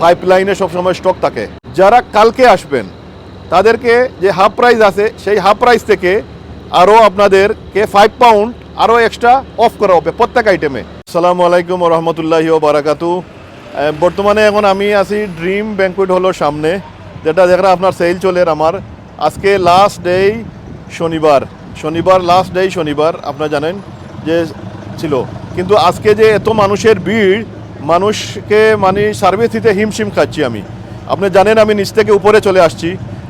পাইপলাইনে সবসময় স্টক থাকে। যারা কালকে আসবেন, তাদেরকে যে হাফ প্রাইস আছে, সেই হাফ প্রাইস থেকে আরও আপনাদেরকে ফাইভ পাউন্ড আরও এক্সট্রা অফ করা হবে প্রত্যেক আইটেমে আসসালামু আলাইকুম রহমতুল্লাহি ও বারাকাতু বর্তমানে এখন আমি আছি ড্রিম ব্যাঙ্কুয়েট হলোর সামনে, যেটা যেখানে আপনার সেল চলে আমার। আজকে লাস্ট ডে শনিবার শনিবার লাস্ট ডে শনিবার, আপনারা জানেন যে ছিল। কিন্তু আজকে যে এত মানুষের ভিড় মানুষকে মানে সার্ভিস দিতে হিমশিম খাচ্ছি আমি। আপনি জানেন আমি নিচ থেকে উপরে চলে আসছি,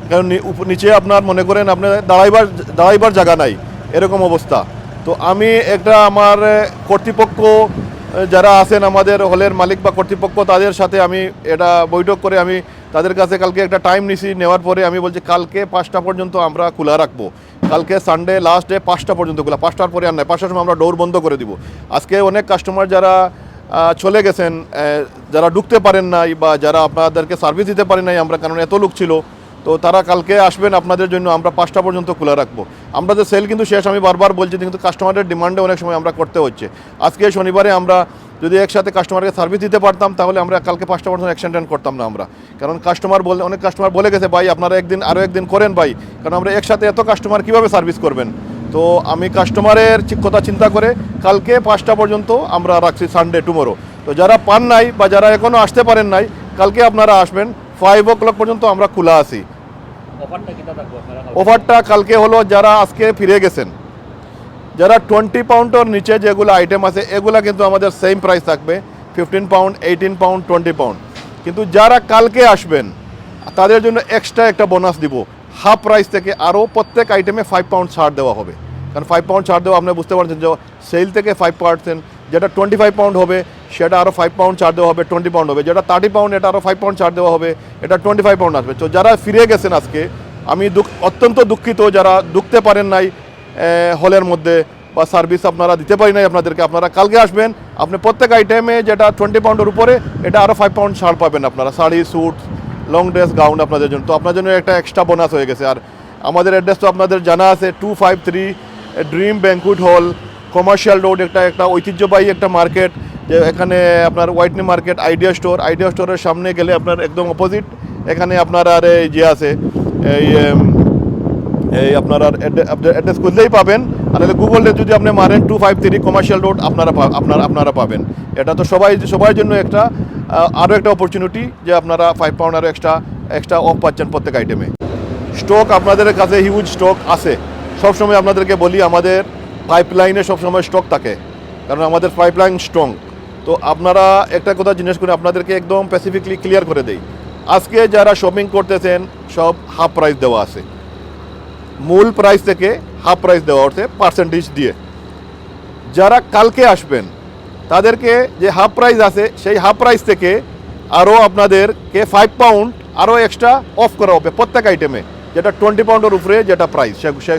কারণ নিচে আপনার মনে করেন আপনার দাঁড়াইবার দাঁড়াইবার জায়গা নাই, এরকম অবস্থা। তো আমি একটা আমার কর্তৃপক্ষ যারা আছেন আমাদের হলের মালিক বা কর্তৃপক্ষ, তাদের সাথে আমি এটা বৈঠক করে আমি তাদের কাছে কালকে একটা টাইম নিছি, নেওয়ার পরে আমি বলছি, কালকে পাঁচটা পর্যন্ত আমরা খোলা রাখব। কালকে সানডে লাস্ট ডে পাঁচটা পর্যন্ত খোলা, পাঁচটার পরে আর নয় পাঁচটার সময় আমরা ডোর বন্ধ করে দিব। আজকে অনেক কাস্টমার যারা চলে গেছেন যারা ঢুকতে পারেন নাই বা যারা আপনাদেরকে সার্ভিস দিতে পারেন নাই, আমরা কারণ এত লোক ছিল, তো তারা কালকে আসবেন আপনাদের জন্য, আমরা পাঁচটা পর্যন্ত খোলা রাখব। আমরা যে সেল কিন্তু শেষ, আমি বারবার বলছি, কিন্তু কাস্টমারের ডিমান্ডে অনেক সময় আমরা করতে হচ্ছে। আজকে শনিবারে আমরা যদি একসাথে কাস্টমারকে সার্ভিস দিতে পারতাম, তাহলে আমরা কালকে পাঁচটা পর্যন্ত এক্সটেন্ড করতাম না আমরা। কারণ কাস্টমার বলে, অনেক কাস্টমার বলে গেছে, ভাই, আপনারা একদিন আরও একদিন করেন ভাই। কারণ আমরা একসাথে এত কাস্টমার কীভাবে সার্ভিস করবেন? তো আমি কাস্টমারের কথা চিন্তা করে কালকে পাঁচটা পর্যন্ত আমরা রাখছি সানডে টুমোরো তো যারা পান নাই বা যারা এখনও আসতে পারেন নাই কালকে আপনারা আসবেন ফাইভ ও ক্লক পর্যন্ত আমরা খোলা আছি। অফারটা কালকে হলো যারা আজকে ফিরে গেছেন। যারা টোয়েন্টি পাউন্ডের নিচে যেগুলো আইটেম আছে এগুলা কিন্তু আমাদের সেম প্রাইস থাকবে fifteen pound eighteen pound twenty pound কিন্তু যারা কালকে আসবেন তাদের জন্য এক্সট্রা একটা বোনাস দিব। হাফ প্রাইস থেকে আরও প্রত্যেক আইটেমে ফাইভ পাউন্ড ছাড় দেওয়া হবে। কারণ ফাইভ পাউন্ড ছাড় দেওয়া আপনি বুঝতে পারছেন যে সেল থেকে ফাইভ পার্সেন্ট যেটা টোয়েন্টি ফাইভ পাউন্ড হবে, সেটা আরও ফাইভ পাউন্ড ছাড় দেওয়া হবে টোয়েন্টি পাউন্ড হবে। যেটা থার্টি পাউন্ড এটা আরও ফাইভ পাউন্ড ছাড় দেওয়া হবে, এটা টোয়েন্টি ফাইভ পাউন্ড আসবে। তো যারা ফিরে গেছেন আজকে, আমি দুঃখ, অত্যন্ত দুঃখিত যারা ঢুকতে পারেন নাই হলের মধ্যে বা সার্ভিস আপনারা দিতে পারি নাই আপনাদেরকে, আপনারা কালকে আসবেন, আপনি প্রত্যেক আইটেমে যেটা টোয়েন্টি পাউন্ডের উপরে, এটা আরও ফাইভ পাউন্ড ছাড় পাবেন আপনারা, sari suit long dress gown আপনাদের জন্য। তো আপনার জন্য একটা এক্সট্রা বোনাস হয়ে গেছে। আর আমাদের অ্যাড্রেস তো আপনাদের জানা আছে two five three dream banquet hall commercial road একটা একটা ঐতিহ্যবাহী একটা মার্কেট যে এখানে আপনার Whitney market idea store idea স্টোরের সামনে গেলে আপনার একদম অপোজিট এখানে আপনার আর এই যে আছে, এই এই আপনার আর অ্যাড্রেস খুঁজলেই পাবেন। আর গুগলে যদি আপনি মারেন two five three commercial road আপনারা আপনারা আপনারা পাবেন। এটা তো সবাই সবার জন্য একটা আরও একটা অপরচুনিটি যে আপনারা ফাইভ পাউন্ড আরও এক্সট্রা এক্সট্রা অফ পাচ্ছেন প্রত্যেক আইটেমে স্টক আপনাদের কাছে হিউজ স্টক আছে। সবসময় আপনাদেরকে বলি, আমাদের পাইপলাইনে সবসময় স্টক থাকে। কারণ আমাদের পাইপলাইন স্ট্রং তো আপনারা একটা কথা জিজ্ঞেস করে, আপনাদেরকে একদম স্পেসিফিকলি ক্লিয়ার করে দেই। আজকে যারা শপিং করতেছেন, সব হাফ প্রাইস দেওয়া আছে। মূল প্রাইস থেকে হাফ প্রাইস দেওয়া হচ্ছে পার্সেন্টেজ দিয়ে। যারা কালকে আসবেন তাদেরকে যে হাফ প্রাইস আছে, সেই হাফ প্রাইস থেকে আরও আপনাদেরকে ফাইভ পাউন্ড আরও এক্সট্রা অফ করা হবে প্রত্যেক আইটেমে যেটা টোয়েন্টি পাউন্ডের উপরে যেটা প্রাইস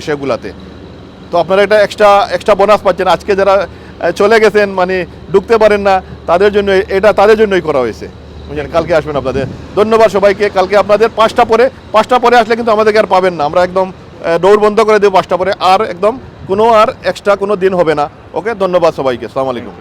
সেগুলাতে। তো আপনারা একটা এক্সট্রা এক্সট্রা বোনাস পাচ্ছেন। আজকে যারা চলে গেছেন মানে ঢুকতে পারেন না, তাদের জন্য এটা তাদের জন্যই করা হয়েছে। বুঝলেন? কালকে আসবেন আপনাদের। ধন্যবাদ সবাইকে। কালকে আপনাদের পাঁচটা পরে পাঁচটা পরে আসলে কিন্তু আমাদেরকে আর পাবেন না। আমরা একদম দৌড় বন্ধ করে দেবো পাঁচটা পরে। আর একদম কোনো আর এক্সট্রা কোনো দিন হবে না। ওকে ধন্যবাদ সবাইকে। আসসালামু আলাইকুম।